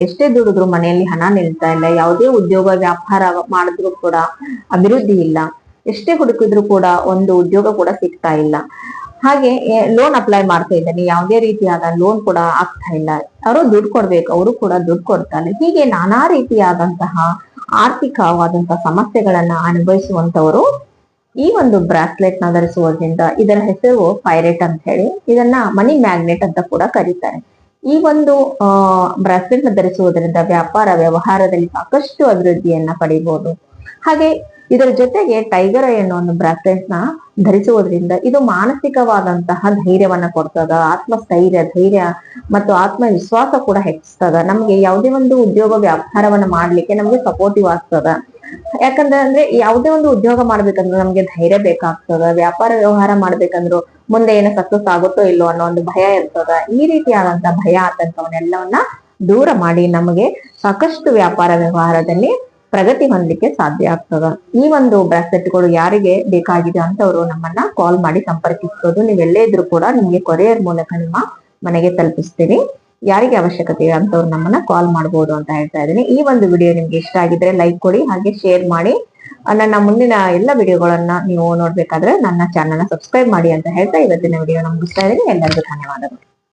ಎಷ್ಟೇ ದುಡಿದ್ರು ಮನೆಯಲ್ಲಿ ಹಣ ನಿಲ್ತಾ ಇಲ್ಲ, ಯಾವುದೇ ಉದ್ಯೋಗ ವ್ಯಾಪಾರ ಮಾಡಿದ್ರು ಕೂಡ ಅಭಿವೃದ್ಧಿ ಇಲ್ಲ, ಎಷ್ಟೇ ಹುಡುಕಿದ್ರು ಕೂಡ ಒಂದು ಉದ್ಯೋಗ ಕೂಡ ಸಿಗ್ತಾ ಇಲ್ಲ. ಹಾಗೆ ಲೋನ್ ಅಪ್ಲೈ ಮಾಡ್ತಾ ಇದ್ದಾನೆ ಯಾವುದೇ ರೀತಿಯಾದ ಲೋನ್ ಕೂಡ ಆಗ್ತಾ ಇಲ್ಲ. ಅವರು ದುಡ್ಡು ಕೊಡ್ಬೇಕು, ಅವರು ಕೂಡ ದುಡ್ಡು ಕೊಡ್ತಾರೆ. ಹೀಗೆ ನಾನಾ ರೀತಿಯಾದಂತಹ ಆರ್ಥಿಕವಾದಂತಹ ಸಮಸ್ಯೆಗಳನ್ನ ಅನುಭವಿಸುವಂತವರು ಈ ಒಂದು ಬ್ರಾಸ್ಲೆಟ್ನ ಧರಿಸುವುದರಿಂದ ಇದರ ಹೆಸರು ಪೈರೇಟ್ ಅಂತ ಹೇಳಿ, ಇದನ್ನ ಮನಿ ಮ್ಯಾಗ್ನೆಟ್ ಅಂತ ಕೂಡ ಕರೀತಾರೆ. ಈ ಒಂದು ನ ಧರಿಸುವುದರಿಂದ ವ್ಯಾಪಾರ ವ್ಯವಹಾರದಲ್ಲಿ ಸಾಕಷ್ಟು ಅಭಿವೃದ್ಧಿಯನ್ನ ಪಡಿಬಹುದು ಹಾಗೆ ಇದರ ಜೊತೆಗೆ ಟೈಗರ್ ಅನ್ನೋ ಒಂದು ಬ್ರಾಸ್ಲೆಟ್ನ ಧರಿಸುವುದರಿಂದ ಇದು ಮಾನಸಿಕವಾದಂತಹ ಧೈರ್ಯವನ್ನ ಕೊಡ್ತದ, ಆತ್ಮಸ್ಥೈರ್ಯ, ಧೈರ್ಯ ಮತ್ತು ಆತ್ಮವಿಶ್ವಾಸ ಕೂಡ ಹೆಚ್ಚಿಸ್ತದ. ನಮ್ಗೆ ಯಾವುದೇ ಒಂದು ಉದ್ಯೋಗ ವ್ಯಾಪಾರವನ್ನ ಮಾಡ್ಲಿಕ್ಕೆ ನಮ್ಗೆ ಸಪೋರ್ಟಿವ್ ಆಗ್ತದ. ಯಾಕಂದ್ರೆ ಅಂದ್ರೆ ಯಾವುದೇ ಒಂದು ಉದ್ಯೋಗ ಮಾಡ್ಬೇಕಂದ್ರೆ ನಮ್ಗೆ ಧೈರ್ಯ ಬೇಕಾಗ್ತದ. ವ್ಯಾಪಾರ ವ್ಯವಹಾರ ಮಾಡ್ಬೇಕಂದ್ರು ಮುಂದೆ ಏನೋ ಸಕ್ಸಸ್ ಆಗುತ್ತೋ ಇಲ್ಲೋ ಅನ್ನೋ ಒಂದು ಭಯ ಇರ್ತದ. ಈ ರೀತಿಯಾದಂತಹ ಭಯ ಆತಂಕವನ್ನೆಲ್ಲವನ್ನ ದೂರ ಮಾಡಿ ನಮಗೆ ಸಾಕಷ್ಟು ವ್ಯಾಪಾರ ವ್ಯವಹಾರದಲ್ಲಿ ಪ್ರಗತಿ ಹೊಂದಲಿಕ್ಕೆ ಸಾಧ್ಯ ಆಗ್ತದ. ಈ ಒಂದು ಬ್ರಾಸ್ಲೆಟ್ಗಳು ಯಾರಿಗೆ ಬೇಕಾಗಿದೆ ಅಂತವರು ನಮ್ಮನ್ನ ಕಾಲ್ ಮಾಡಿ ಸಂಪರ್ಕಿಸಬಹುದು ಎಲ್ಲೇ ಇದ್ರೂ ಕೂಡ ನಿಮ್ಗೆ ಕೊರಿಯರ್ ಮೂಲಕ ನಿಮ್ಮ ಮನೆಗೆ ತಲುಪಿಸ್ತೀವಿ ಯಾರಿಗೆ ಅವಶ್ಯಕತೆ ಇದೆ ಅಂತವ್ರು ನಮ್ಮನ್ನ ಕಾಲ್ ಮಾಡಬಹುದು ಅಂತ ಹೇಳ್ತಾ ಇದ್ದೀನಿ. ಈ ಒಂದು ವಿಡಿಯೋ ನಿಮ್ಗೆ ಇಷ್ಟ ಆಗಿದ್ರೆ ಲೈಕ್ ಕೊಡಿ, ಹಾಗೆ ಶೇರ್ ಮಾಡಿ. ನನ್ನ ಮುಂದಿನ ಎಲ್ಲ ವಿಡಿಯೋಗಳನ್ನ ನೀವು ನೋಡ್ಬೇಕಾದ್ರೆ ನನ್ನ ಚಾನಲ್ ಸಬ್ಸ್ಕ್ರೈಬ್ ಮಾಡಿ ಅಂತ ಹೇಳ್ತಾ ಇವತ್ತಿನ ವಿಡಿಯೋ ಇಷ್ಟ ಇದ್ದೀನಿ. ಎಲ್ಲರಿಗೂ ಧನ್ಯವಾದಗಳು.